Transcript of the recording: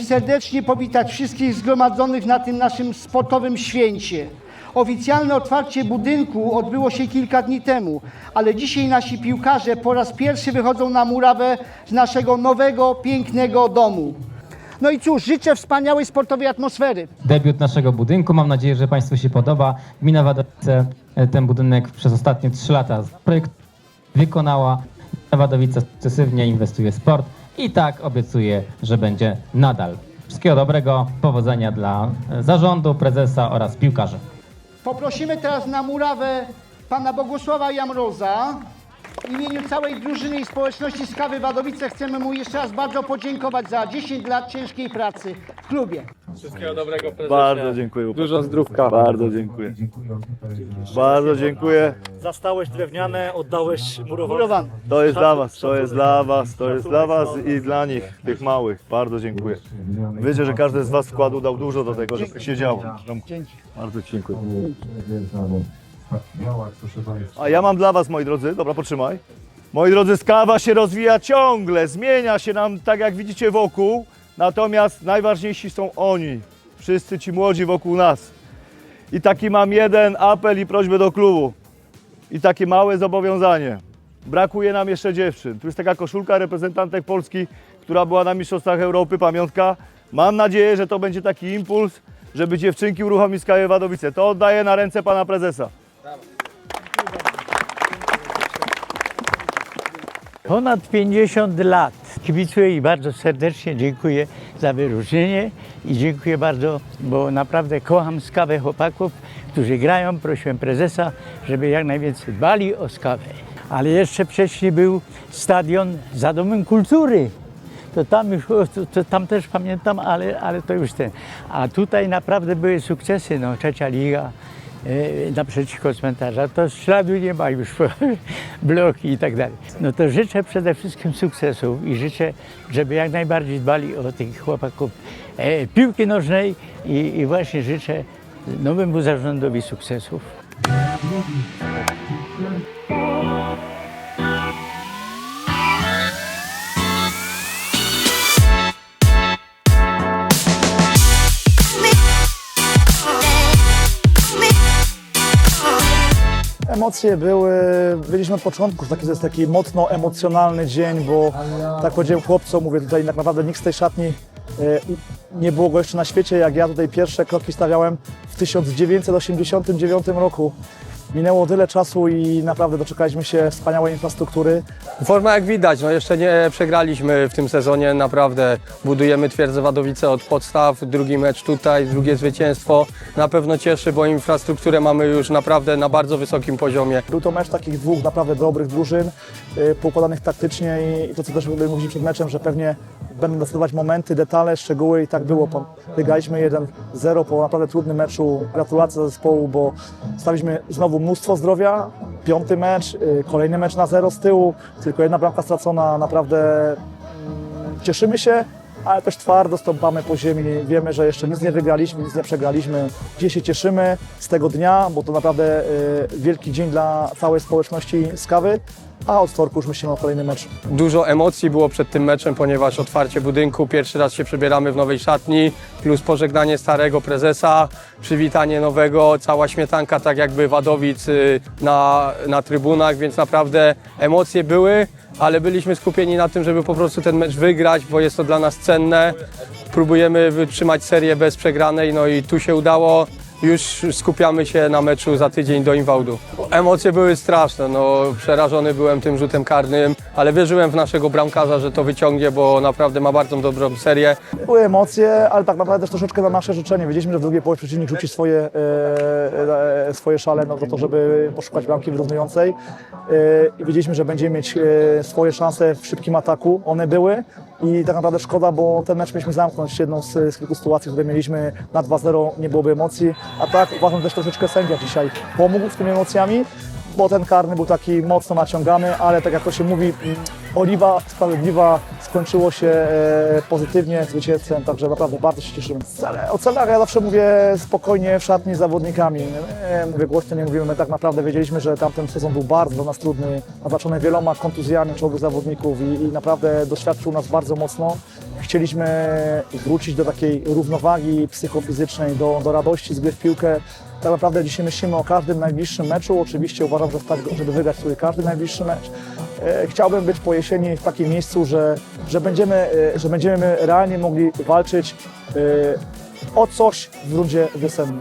serdecznie powitać wszystkich zgromadzonych na tym naszym sportowym święcie. Oficjalne otwarcie budynku odbyło się kilka dni temu, ale dzisiaj nasi piłkarze po raz pierwszy wychodzą na murawę z naszego nowego, pięknego domu. No i cóż, życzę wspaniałej sportowej atmosfery. debiut naszego budynku. Mam nadzieję, że Państwu się podoba. Gmina Wadowice e, ten budynek przez ostatnie 3 lata projekt wykonała. Gmina Wadowice sukcesywnie inwestuje w sport i tak obiecuje, że będzie nadal. Wszystkiego dobrego, powodzenia dla e, zarządu, prezesa oraz piłkarzy. Poprosimy teraz na murawę pana Bogusława Jamroza. W imieniu całej drużyny i społeczności z Kawy Wadowice chcemy mu jeszcze raz bardzo podziękować za 10 lat ciężkiej pracy w klubie. Bardzo dziękuję. Dużo zdrówka. Bardzo dziękuję. Bardzo dziękuję. Zastałeś drewniane, oddałeś murowane. To jest dla was, to jest dla was, to jest dla was i dla nich, tych małych. Bardzo dziękuję. Wiecie, że każdy z was wkładu dał dużo do tego, żeby się działo. Bardzo ci dziękuję. A ja mam dla was, moi drodzy, dobra, potrzymaj. Moi drodzy, skawa się rozwija ciągle, zmienia się nam tak jak widzicie wokół, natomiast najważniejsi są oni, wszyscy ci młodzi wokół nas. I taki mam jeden apel i prośbę do klubu. I takie małe zobowiązanie. Brakuje nam jeszcze dziewczyn. Tu jest taka koszulka reprezentantek Polski, która była na Mistrzostwach Europy, pamiątka. Mam nadzieję, że to będzie taki impuls, żeby dziewczynki uruchomić Skaję Wadowice. To oddaję na ręce pana prezesa. Ponad 50 lat. Kibicuję i bardzo serdecznie dziękuję za wyróżnienie i dziękuję bardzo, bo naprawdę kocham skawę chłopaków, którzy grają. Prosiłem prezesa, żeby jak najwięcej dbali o skawę. Ale jeszcze wcześniej był stadion za Domem Kultury. To tam już, to, to tam też pamiętam, ale, ale to już ten. A tutaj naprawdę były sukcesy, no trzecia liga, naprzeciwko cmentarza, to śladu nie ma już, bloki i tak dalej. No to życzę przede wszystkim sukcesów i życzę, żeby jak najbardziej dbali o tych chłopaków e, piłki nożnej i, i właśnie życzę nowemu zarządowi sukcesów. Emocje były, byliśmy od początku, taki, to jest taki mocno emocjonalny dzień, bo tak powiedziałem chłopcom, mówię tutaj tak naprawdę nikt z tej szatni e, nie było go jeszcze na świecie, jak ja tutaj pierwsze kroki stawiałem w 1989 roku. Minęło tyle czasu i naprawdę doczekaliśmy się wspaniałej infrastruktury. Forma jak widać, no jeszcze nie przegraliśmy w tym sezonie, naprawdę budujemy twierdzę Wadowice od podstaw, drugi mecz tutaj, drugie zwycięstwo. Na pewno cieszy, bo infrastrukturę mamy już naprawdę na bardzo wysokim poziomie. Był to mecz takich dwóch naprawdę dobrych drużyn, y, poukładanych taktycznie i, i to, co też mówiliśmy przed meczem, że pewnie będą decydować momenty, detale, szczegóły i tak było. Wygraliśmy 1-0 po naprawdę trudnym meczu. Gratulacje zespołu, bo staliśmy znowu mnóstwo zdrowia. Piąty mecz, y, kolejny mecz na zero z tyłu, tylko jedna bramka stracona. Naprawdę mm, cieszymy się, ale też twardo stąpamy po ziemi. Wiemy, że jeszcze nic nie wygraliśmy, nic nie przegraliśmy. Dzisiaj się cieszymy z tego dnia, bo to naprawdę y, wielki dzień dla całej społeczności Skawy, a od wtorku już myślimy o kolejnym meczu. Dużo emocji było przed tym meczem, ponieważ otwarcie budynku, pierwszy raz się przebieramy w nowej szatni, plus pożegnanie starego prezesa, przywitanie nowego, cała śmietanka tak jakby Wadowic y, na, na trybunach, więc naprawdę emocje były, ale byliśmy skupieni na tym, żeby po prostu ten mecz wygrać, bo jest to dla nas cenne. Próbujemy wytrzymać serię bez przegranej, no i tu się udało. Już skupiamy się na meczu za tydzień do Inwałdu. Emocje były straszne, no przerażony byłem tym rzutem karnym, ale wierzyłem w naszego bramkarza, że to wyciągnie, bo naprawdę ma bardzo dobrą serię. Były emocje, ale tak naprawdę też troszeczkę na nasze życzenie. Wiedzieliśmy, że w drugiej połowie przeciwnik rzuci swoje, e, e, swoje szale no, to, to, żeby poszukać bramki wyrównującej. E, I wiedzieliśmy, że będziemy mieć e, swoje szanse w szybkim ataku. One były i tak naprawdę szkoda, bo ten mecz mieliśmy zamknąć jedną z, z kilku sytuacji, które mieliśmy na 2-0, nie byłoby emocji. A tak uważam też troszeczkę sędzia dzisiaj pomógł z tymi emocjami, bo ten karny był taki mocno naciągany, ale tak jak to się mówi, mm, oliwa sprawiedliwa skończyło się e, pozytywnie zwycięstwem, także naprawdę bardzo się cieszymy. Cele, o celach ja zawsze mówię spokojnie w szatni z zawodnikami. Mówię głośno, nie mówimy, my tak naprawdę wiedzieliśmy, że tamten sezon był bardzo dla nas trudny, naznaczony wieloma kontuzjami czołowych zawodników i, i naprawdę doświadczył nas bardzo mocno. Chcieliśmy wrócić do takiej równowagi psychofizycznej, do, do radości z gry w piłkę. Tak naprawdę dzisiaj myślimy o każdym najbliższym meczu. Oczywiście uważam, że tak, żeby wygrać sobie każdy najbliższy mecz. E, Chciałbym być po jesieni w takim miejscu, że, że, będziemy, e, że będziemy realnie mogli walczyć e, o coś w rundzie wiosennej.